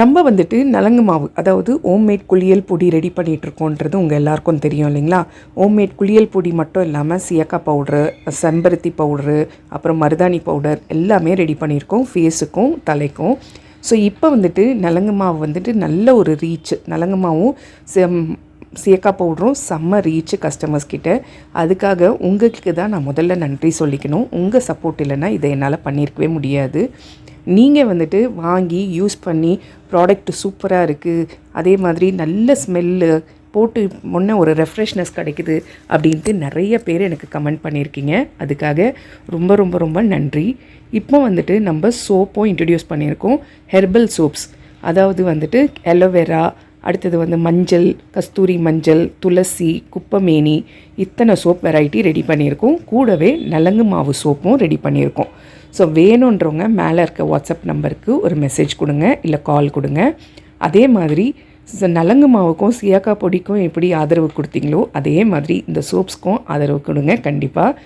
நம்ம வந்துட்டு நலங்கு மாவு அதாவது ஹோம்மேட் குளியல் பொடி ரெடி பண்ணிகிட்ருக்கோன்றது உங்கள் எல்லாருக்கும் தெரியும் இல்லைங்களா? ஹோம்மேட் குளியல் பொடி மட்டும் இல்லாமல் சியக்காய் பவுட்ரு செம்பருத்தி பவுட்ரு அப்புறம் மருதாணி பவுடர் எல்லாமே ரெடி பண்ணியிருக்கோம். ஃபேஸுக்கும் தலைக்கும். ஸோ இப்போ வந்துட்டு நலங்கு மாவு வந்துட்டு நல்ல ஒரு ரீச் நலங்கு மாவும் செம் சியக்காய் பவுடரும் செம்ம ரீச் கஸ்டமர்ஸ் கிட்ட. அதுக்காக உங்களுக்கு தான் நான் முதல்ல நன்றி சொல்லிக்கணும். உங்கள் சப்போர்ட் இல்லைன்னா இதை என்னால் பண்ணியிருக்கவே முடியாது. நீங்கள் வந்துட்டு வாங்கி யூஸ் பண்ணி ப்ராடக்ட் சூப்பராக இருக்குது அதே மாதிரி நல்ல ஸ்மெல்லு போட்டு முன்ன ஒரு ரெஃப்ரெஷ்னஸ் கிடைக்குது அப்படின்ட்டு நிறைய பேர் எனக்கு கமெண்ட் பண்ணியிருக்கீங்க. அதுக்காக ரொம்ப ரொம்ப ரொம்ப நன்றி. இப்போ வந்துட்டு நம்ம சோப்பும் இன்ட்ரடியூஸ் பண்ணியிருக்கோம். ஹெர்பல் சோப்ஸ் அதாவது வந்துட்டு அலோவேரா அடுத்தது வந்து மஞ்சள் கஸ்தூரி மஞ்சள் துளசி குப்பமேனி இத்தனை சோப் வெரைட்டி ரெடி பண்ணியிருக்கோம். கூடவே நலங்கு மாவு சோப்பும் ரெடி பண்ணியிருக்கோம். ஸோ வேணுன்றவங்க மேலே இருக்க வாட்ஸ்அப் நம்பருக்கு ஒரு மெசேஜ் கொடுங்க இல்லை கால் கொடுங்க. அதே மாதிரி நலங்கு மாவுக்கும் சியாக்கா பொடிக்கும் எப்படி ஆதரவு கொடுத்தீங்களோ அதே மாதிரி இந்த சோப்ஸ்க்கும் ஆதரவு கொடுங்க கண்டிப்பாக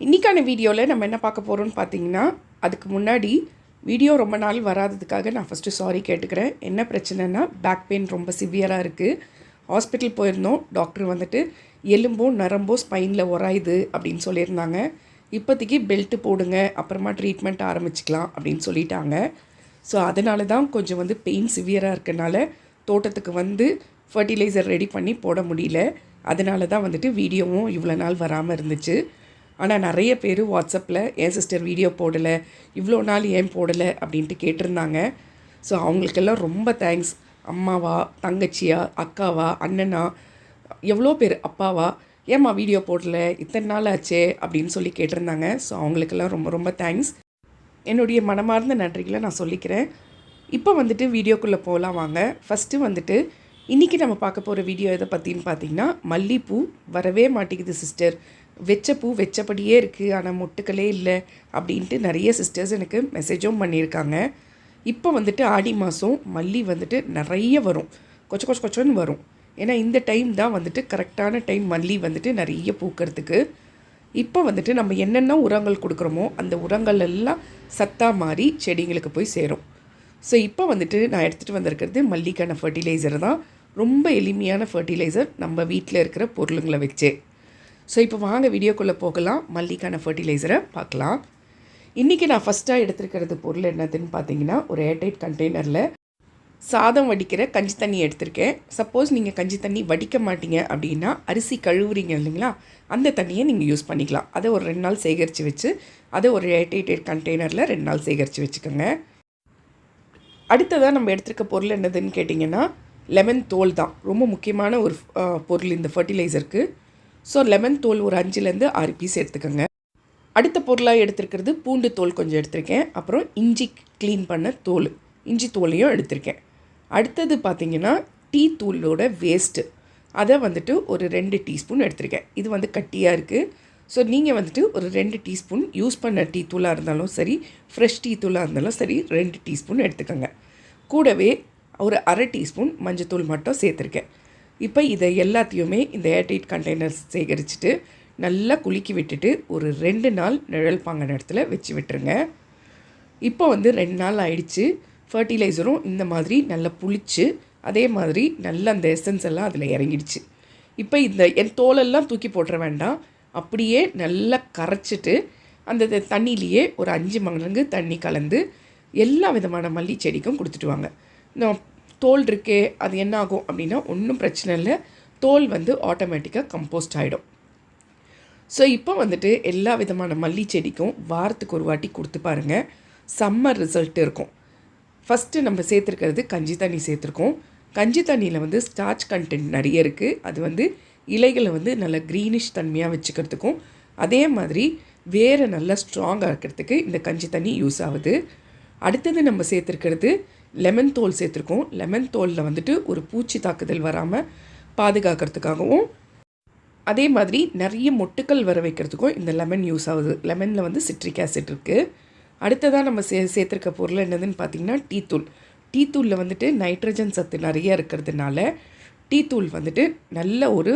இன்றைக்கான வீடியோவில் நம்ம என்ன பார்க்க போகிறோம்னு பார்த்தீங்கன்னா அதுக்கு முன்னாடி வீடியோ ரொம்ப நாள் வராததுக்காக நான் ஃபஸ்ட்டு சாரி கேட்டுக்கிறேன். என்ன பிரச்சனைனா பேக் பெயின் ரொம்ப சிவியராக இருக்குது ஹாஸ்பிட்டல் போயிருந்தோம். டாக்டர் வந்துட்டு எலும்போ நரம்போ ஸ்பைனில் உராயுது அப்படின்னு சொல்லியிருந்தாங்க. இப்போதைக்கு பெல்ட்டு போடுங்க அப்புறமா ட்ரீட்மெண்ட் ஆரம்பிச்சுக்கலாம் அப்படின்னு சொல்லிட்டாங்க. ஸோ அதனால தான் கொஞ்சம் வந்து பெயின் சிவியராக இருக்கனால தோட்டத்துக்கு வந்து ஃபர்டிலைசர் ரெடி பண்ணி போட முடியல. அதனால தான் வந்துட்டு வீடியோவும் இவ்வளோ நாள் வராமல் இருந்துச்சு. ஆனால் நிறைய பேர் வாட்ஸ்அப்பில் என் சிஸ்டர் வீடியோ போடலை? இவ்வளோ நாள் ஏன் போடலை? அப்படின்ட்டு கேட்டிருந்தாங்க. ஸோ அவங்களுக்கெல்லாம் ரொம்ப தேங்க்ஸ் அம்மாவா தங்கச்சியா அக்காவா அண்ணனா எவ்வளோ பேர்? அப்பாவா? ஏம்மா வீடியோ போடல? இத்தனை நாள் ஆச்சே? அப்படின்னு சொல்லி கேட்டிருந்தாங்க. ஸோ அவங்களுக்கெல்லாம் ரொம்ப ரொம்ப தேங்க்ஸ் என்னுடைய மனமார்ந்த நன்றிகளை நான் சொல்லிக்கிறேன். இப்போ வந்துட்டு வீடியோக்குள்ளே போகலாம் வாங்க. ஃபஸ்ட்டு வந்துட்டு இன்றைக்கி நம்ம பார்க்க போகிற வீடியோ எதை பற்றின்னு பார்த்தீங்கன்னா மல்லிப்பூ வரவே மாட்டேங்குது சிஸ்டர் வெச்ச பூ வெச்சபடியே இருக்குது ஆனால் மொட்டுக்களே இல்லை அப்படின்ட்டு நிறைய சிஸ்டர்ஸ் எனக்கு மெசேஜும் பண்ணியிருக்காங்க. இப்போ வந்துட்டு ஆடி மாதம் மல்லி வந்துட்டு நிறைய வரும். கொச்ச கொச்ச கொச்சன்னு வரும். ஏன்னா இந்த டைம் தான் வந்துட்டு கரெக்டான டைம் மல்லி வந்துட்டு நிறைய பூக்கிறதுக்கு. இப்போ வந்துட்டு நம்ம என்னென்ன உரங்கள் கொடுக்குறோமோ அந்த உரங்கள் எல்லாம் சத்தாக மாறி செடிங்களுக்கு போய் சேரும். ஸோ இப்போ வந்துட்டு நான் எடுத்துகிட்டு வந்திருக்கிறது மல்லிக்கான ஃபர்டிலைசர் தான். ரொம்ப எளிமையான ஃபர்டிலைசர் நம்ம வீட்டில் இருக்கிற பொருளுங்களை வச்சே. ஸோ இப்போ வாங்க வீடியோக்குள்ளே போகலாம். மல்லிக்கான ஃபர்டிலைசரை பார்க்கலாம். இன்றைக்கி நான் ஃபஸ்ட்டாக எடுத்துருக்கிறது பொருள் என்னதுன்னு பார்த்தீங்கன்னா ஒரு ஏர்டைட் கண்டெய்னரில் சாதம் வடிக்கிற கஞ்சி தண்ணி எடுத்திருக்கேன். சப்போஸ் நீங்கள் கஞ்சி தண்ணி வடிக்க மாட்டீங்க அப்படின்னா அரிசி கழுவுறீங்க இல்லைங்களா? அந்த தண்ணியை நீங்கள் யூஸ் பண்ணிக்கலாம். அதை ஒரு ரெண்டு நாள் சேகரித்து வச்சு அதை ஒரு ஏர்டைட் கண்டெய்னரில் ரெண்டு நாள் சேகரித்து வச்சுக்கோங்க. அடுத்ததாக நம்ம எடுத்துருக்க பொருள் என்னதுன்னு கேட்டிங்கன்னா லெமன் தோல் தான். ரொம்ப முக்கியமான ஒரு பொருள் இந்த ஃபர்டிலைசருக்கு ஸோ லெமன் தோல் ஒரு அஞ்சுலேருந்து ஆறு பீஸ் எடுத்துக்கோங்க. அடுத்த பொருளாக எடுத்துருக்கிறது பூண்டு தோல் கொஞ்சம் எடுத்திருக்கேன். அப்புறம் இஞ்சி க்ளீன் பண்ண தோல் இஞ்சி தோலையும் எடுத்திருக்கேன். அடுத்தது பார்த்தீங்கன்னா டீ தூளோட வேஸ்ட்டு அதை வந்துட்டு ஒரு ரெண்டு டீஸ்பூன் எடுத்திருக்கேன். இது வந்து கட்டியாக இருக்குது ஸோ நீங்கள் வந்துட்டு ஒரு ரெண்டு டீஸ்பூன் யூஸ் பண்ண டீ தூளாக இருந்தாலும் சரி ஃப்ரெஷ் டீ தூளாக இருந்தாலும் சரி ரெண்டு டீஸ்பூன் எடுத்துக்கோங்க. கூடவே ஒரு அரை டீஸ்பூன் மஞ்சத்தூள் மட்டும் சேர்த்துருக்கேன். இப்போ இதை எல்லாத்தையுமே இந்த ஏர்டைட் கண்டெய்னர்ஸ் சேகரிச்சுட்டு நல்லா குலுக்கி விட்டுட்டு ஒரு ரெண்டு நாள் நிழல் பாங்க இடத்துல வச்சு விட்டுருங்க. இப்போ வந்து ரெண்டு நாள் ஆயிடுச்சு. ஃபர்டிலைசரும் இந்த மாதிரி நல்லா புளிச்சு அதே மாதிரி நல்லா அந்த எசன்ஸ் எல்லாம் அதில் இறங்கிடுச்சு. இப்போ இந்த என் தோலெல்லாம் தூக்கி போட்டுற வேண்டாம். அப்படியே நல்லா கரைச்சிட்டு அந்த தண்ணியிலேயே ஒரு அஞ்சு மடங்கு தண்ணி கலந்து எல்லா விதமான மல்லி செடிக்கும் கொடுத்துட்டு வாங்க. தோல் இருக்கே அது என்ன ஆகும் அப்படின்னா ஒன்றும் பிரச்சனை இல்லை. தோல் வந்து ஆட்டோமேட்டிக்காக கம்போஸ்ட் ஆகிடும் ஸோ இப்போ வந்துட்டு எல்லா விதமான மல்லி செடிக்கும் வாரத்துக்கு ஒரு வாட்டி கொடுத்து பாருங்கள் சம்மர் ரிசல்ட் இருக்கும். ஃபஸ்ட்டு நம்ம சேர்த்துருக்கிறது கஞ்சி தண்ணி சேர்த்துருக்கோம். கஞ்சி தண்ணியில் வந்து ஸ்டார்ச் கண்டென்ட் நிறைய இருக்குது அது வந்து இலைகளை வந்து நல்ல க்ரீனிஷ் தன்மையாக வச்சுக்கிறதுக்கும் அதே மாதிரி வேரை நல்லா ஸ்ட்ராங்காக இருக்கிறதுக்கு இந்த கஞ்சி தண்ணி யூஸ் ஆகுது. அடுத்தது நம்ம சேர்த்துருக்கிறது லெமன் தோல் சேர்த்துருக்கோம். லெமன் தோலில் வந்துட்டு ஒரு பூச்சி தாக்குதல் வராமல் பாதுகாக்கிறதுக்காகவும் அதே மாதிரி நிறைய மொட்டுக்கள் வர வைக்கிறதுக்கும் இந்த லெமன் யூஸ் ஆகுது. லெமனில் வந்து சிட்ரிக் ஆசிட் இருக்குது அடுத்ததாக நம்ம சே சேர்த்துருக்க பொருள் என்னதுன்னு பார்த்தீங்கன்னா டீ தூள். டீ தூளில் வந்துட்டு நைட்ரஜன் சத்து நிறைய இருக்கிறதுனால டீ தூள் வந்துட்டு நல்ல ஒரு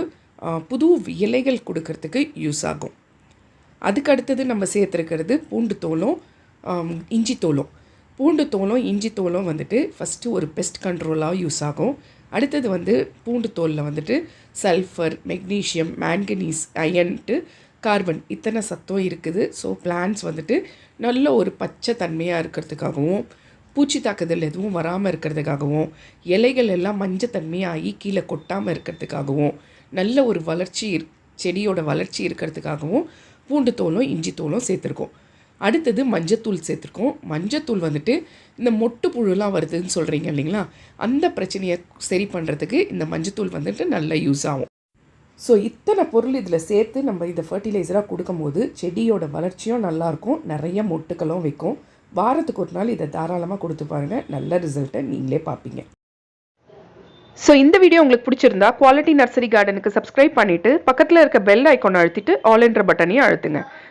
புது இலைகள் கொடுக்கறதுக்கு யூஸ் ஆகும். அதுக்கு அடுத்தது நம்ம சேர்த்துருக்கிறது பூண்டு தோலும் இஞ்சி தோலும். பூண்டு தோலும் இஞ்சி தோலும் வந்துட்டு ஃபஸ்ட்டு ஒரு பெஸ்ட் கண்ட்ரோலாக யூஸ் ஆகும். அடுத்தது வந்து பூண்டு தோலில் வந்துட்டு சல்ஃபர் மெக்னீஷியம் மேங்கனீஸ் அயன்ட்டு கார்பன் இத்தனை சத்தம் இருக்குது. ஸோ பிளான்ஸ் வந்துட்டு நல்ல ஒரு பச்சை தன்மையாக இருக்கிறதுக்காகவும் பூச்சி தாக்குதல் எதுவும் வராமல் இருக்கிறதுக்காகவும் இலைகள் எல்லாம் மஞ்சத்தன்மையாகி கீழே கொட்டாமல் இருக்கிறதுக்காகவும் நல்ல ஒரு வளர்ச்சி செடியோட வளர்ச்சி இருக்கிறதுக்காகவும் பூண்டு தோலும் இஞ்சி தோலும் சேர்த்துருக்கோம். அடுத்தது மஞ்சத்தூள் சேர்த்துருக்கோம். மஞ்சத்தூள் வந்துட்டு இந்த மொட்டு புழுலாம் வருதுன்னு சொல்கிறீங்க இல்லைங்களா? அந்த பிரச்சனையை சரி பண்ணுறதுக்கு இந்த மஞ்சத்தூள் வந்துட்டு நல்ல யூஸ் ஆகும். ஸோ இத்தனை பொருள் இதில் சேர்த்து நம்ம இதை ஃபர்டிலைசராக கொடுக்கும்போது செடியோட வளர்ச்சியும் நல்லாயிருக்கும் நிறைய மொட்டுக்களும் வைக்கும். வாரத்துக்கு ஒரு நாள் இதை தாராளமாக கொடுத்து பாருங்கள் நல்ல ரிசல்ட்டை நீங்களே பார்ப்பீங்க. ஸோ இந்த வீடியோ உங்களுக்கு பிடிச்சிருந்தா குவாலிட்டி நர்சரி கார்டனுக்கு சப்ஸ்கிரைப் பண்ணிவிட்டு பக்கத்தில் இருக்க பெல் ஐக்கான் அழுத்திட்டு ஆல் என்ற பட்டனையும் அழுத்துங்க.